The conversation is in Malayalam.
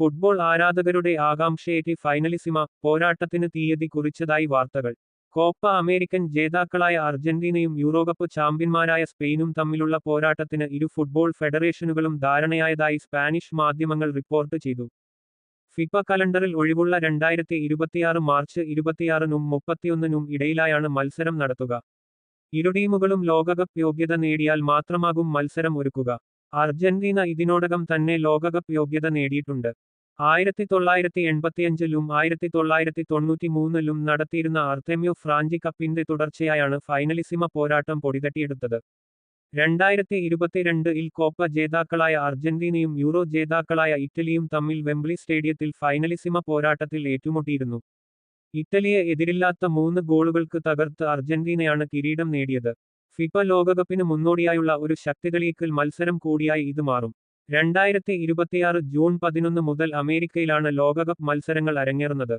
ഫുട്ബോൾ ആരാധകരുടെ ആകാംക്ഷയേറ്റി ഫൈനലിസിമ പോരാട്ടത്തിന് തീയതി കുറിച്ചതായി വാർത്തകൾ. കോപ്പ അമേരിക്കൻ ജേതാക്കളായ അർജന്റീനയും യൂറോകപ്പ് ചാമ്പ്യന്മാരായ സ്പെയിനും തമ്മിലുള്ള പോരാട്ടത്തിന് ഇരു ഫുട്ബോൾ ഫെഡറേഷനുകളും ധാരണയായതായി സ്പാനിഷ് മാധ്യമങ്ങൾ റിപ്പോർട്ട് ചെയ്തു. ഫിഫ കലണ്ടറിൽ ഒഴിവുള്ള രണ്ടായിരത്തി ഇരുപത്തിയാറ് മാർച്ച് ഇരുപത്തിയാറിനും മുപ്പത്തിയൊന്നിനും ഇടയിലായാണ് മത്സരം നടത്തുക. ഇരു ടീമുകളും ലോകകപ്പ് യോഗ്യത നേടിയാൽ മാത്രമാകും മത്സരം ഒരുക്കുക. അർജന്റീന ഇതിനോടകം തന്നെ ലോകകപ്പ് യോഗ്യത നേടിയിട്ടുണ്ട്. ആയിരത്തി തൊള്ളായിരത്തി എൺപത്തിയഞ്ചിലും ആയിരത്തി തൊള്ളായിരത്തി തൊണ്ണൂറ്റി മൂന്നിലും നടത്തിയിരുന്ന അർത്തേമ്യോ ഫ്രാഞ്ചി കപ്പിന്റെ തുടർച്ചയായാണ് ഫൈനലിസിമ പോരാട്ടം പൊടിതട്ടിയെടുത്തത്. രണ്ടായിരത്തി ഇരുപത്തിരണ്ടിൽ കോപ്പ ജേതാക്കളായ അർജന്റീനയും യൂറോ ജേതാക്കളായ ഇറ്റലിയും തമ്മിൽ വെംബ്ലി സ്റ്റേഡിയത്തിൽ ഫൈനലിസിമ പോരാട്ടത്തിൽ ഏറ്റുമുട്ടിയിരുന്നു. ഇറ്റലിയെ എതിരില്ലാത്ത മൂന്ന് ഗോളുകൾക്ക് തകർത്ത് അർജന്റീനയാണ് കിരീടം നേടിയത്. ഫിഫ ലോകകപ്പിന് മുന്നോടിയായുള്ള ഒരു ശക്തിതെളിയിക്കൽ മത്സരം കൂടിയായി ഇത് മാറും. രണ്ടായിരത്തി ഇരുപത്തിയാറ് ജൂൺ പതിനൊന്ന് മുതൽ അമേരിക്കയിലാണ് ലോകകപ്പ് മത്സരങ്ങൾ അരങ്ങേറുന്നത്.